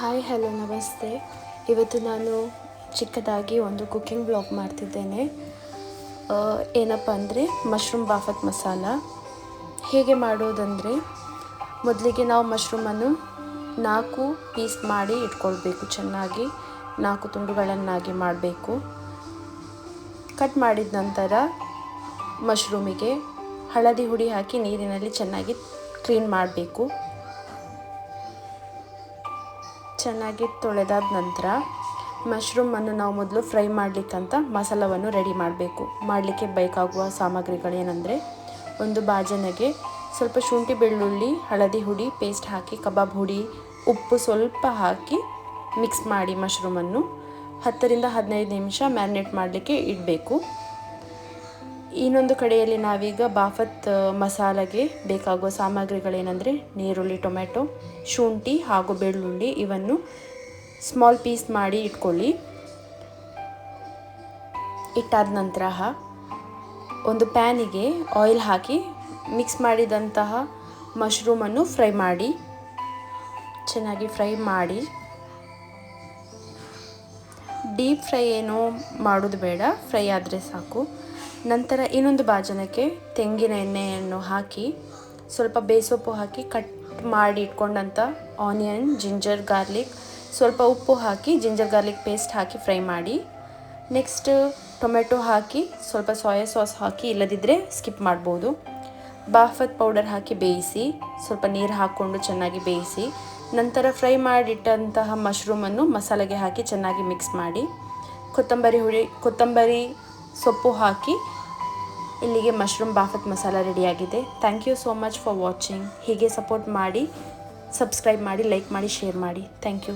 Hi, hello, ನಮಸ್ತೆ. ಇವತ್ತು ನಾನು ಚಿಕ್ಕದಾಗಿ ಒಂದು ಕುಕ್ಕಿಂಗ್ ಬ್ಲಾಗ್ ಮಾಡ್ತಿದ್ದೇನೆ. ಏನಪ್ಪ ಅಂದರೆ, ಮಶ್ರೂಮ್ ಬಾಫತ್ ಮಸಾಲ. ಹೇಗೆ ಮಾಡೋದಂದರೆ, ಮೊದಲಿಗೆ ನಾವು ಮಶ್ರೂಮನ್ನು ನಾಲ್ಕು ಪೀಸ್ ಮಾಡಿ ಇಟ್ಕೊಳ್ಬೇಕು, ಚೆನ್ನಾಗಿ ನಾಲ್ಕು ತುಂಡುಗಳನ್ನಾಗಿ ಮಾಡಬೇಕು. ಕಟ್ ಮಾಡಿದ ನಂತರ ಮಶ್ರೂಮಿಗೆ ಹಳದಿ ಹುಡಿ ಹಾಕಿ ನೀರಿನಲ್ಲಿ ಚೆನ್ನಾಗಿ ಕ್ಲೀನ್ ಮಾಡಬೇಕು. ಚೆನ್ನಾಗಿ ತೊಳೆದಾದ ನಂತರ ಮಶ್ರೂಮನ್ನು ನಾವು ಮೊದಲು ಫ್ರೈ ಮಾಡಲಿಕ್ಕಂತ ಮಸಾಲವನ್ನು ರೆಡಿ ಮಾಡಬೇಕು. ಮಾಡಲಿಕ್ಕೆ ಬೇಕಾಗುವ ಸಾಮಗ್ರಿಗಳೇನೆಂದರೆ ಒಂದು ಬಾಜನೆಗೆ ಸ್ವಲ್ಪ ಶುಂಠಿ ಬೆಳ್ಳುಳ್ಳಿ, ಹಳದಿ ಹುಡಿ, ಪೇಸ್ಟ್ ಹಾಕಿ, ಕಬಾಬ್ ಹುಡಿ, ಉಪ್ಪು ಸ್ವಲ್ಪ ಹಾಕಿ ಮಿಕ್ಸ್ ಮಾಡಿ ಮಶ್ರೂಮನ್ನು ಹತ್ತರಿಂದ ಹದಿನೈದು ನಿಮಿಷ ಮ್ಯಾರಿನೇಟ್ ಮಾಡಲಿಕ್ಕೆ ಇಡಬೇಕು. ಇನ್ನೊಂದು ಕಡೆಯಲ್ಲಿ ನಾವೀಗ ಬಾಫತ್ ಮಸಾಲೆಗೆ ಬೇಕಾಗುವ ಸಾಮಗ್ರಿಗಳೇನೆಂದರೆ ನೀರುಳ್ಳಿ ಟೊಮೆಟೊ ಶುಂಠಿ ಹಾಗೂ ಬೆಳ್ಳುಳ್ಳಿ ಇವನ್ನು ಸ್ಮಾಲ್ ಪೀಸ್ ಮಾಡಿ ಇಟ್ಕೊಳ್ಳಿ. ಇಟ್ಟಾದ ನಂತರ ಒಂದು ಪ್ಯಾನಿಗೆ ಆಯಿಲ್ ಹಾಕಿ ಮಿಕ್ಸ್ ಮಾಡಿದಂತಹ ಮಶ್ರೂಮನ್ನು ಫ್ರೈ ಮಾಡಿ. ಚೆನ್ನಾಗಿ ಫ್ರೈ ಮಾಡಿ. ಡೀಪ್ ಫ್ರೈ ಏನೋ ಮಾಡೋದು ಬೇಡ ಫ್ರೈ ಆದರೆ ಸಾಕು. ನಂತರ ಇನ್ನೊಂದು ಬಾಜನಕ್ಕೆ ತೆಂಗಿನ ಎಣ್ಣೆಯನ್ನು ಹಾಕಿ, ಸ್ವಲ್ಪ ಬೇಸೊಪ್ಪು ಹಾಕಿ ಕಟ್ ಮಾಡಿ ಇಟ್ಕೊಂಡಂಥ ಆನಿಯನ್, ಜಿಂಜರ್, ಗಾರ್ಲಿಕ್, ಸ್ವಲ್ಪ ಉಪ್ಪು ಹಾಕಿ, ಜಿಂಜರ್, ಗಾರ್ಲಿಕ್ ಪೇಸ್ಟ್ ಹಾಕಿ ಫ್ರೈ ಮಾಡಿ, ನೆಕ್ಸ್ಟ್ ಟೊಮೆಟೊ ಹಾಕಿ, ಸ್ವಲ್ಪ ಸೋಯಾ ಸಾಸ್ ಹಾಕಿ ಇಲ್ಲದಿದ್ದರೆ ಸ್ಕಿಪ್ ಮಾಡ್ಬೋದು. ಬಾಫತ್ ಪೌಡರ್ ಹಾಕಿ ಬೇಯಿಸಿ, ಸ್ವಲ್ಪ ನೀರು ಹಾಕ್ಕೊಂಡು ಚೆನ್ನಾಗಿ ಬೇಯಿಸಿ, ನಂತರ ಫ್ರೈ ಮಾಡಿಟ್ಟಂತಹ ಮಶ್ರೂಮನ್ನು ಮಸಾಲೆಗೆ ಹಾಕಿ ಚೆನ್ನಾಗಿ ಮಿಕ್ಸ್ ಮಾಡಿ, ಕೊತ್ತಂಬರಿ ಹುಳಿ, ಕೊತ್ತಂಬರಿ ಸೊಪ್ಪು ಹಾಕಿ ಇಲ್ಲಿಗೆ ಮಶ್ರೂಮ್ ಬಾಫತ್ ಮಸಾಲ ರೆಡಿಯಾಗಿದೆ. Thank you so much for watching ಹೀಗೆ ಸಪೋರ್ಟ್ ಮಾಡಿ ಸಬ್ಸ್ಕ್ರೈಬ್ ಮಾಡಿ ಲೈಕ್ ಮಾಡಿ ಶೇರ್ ಮಾಡಿ. Thank you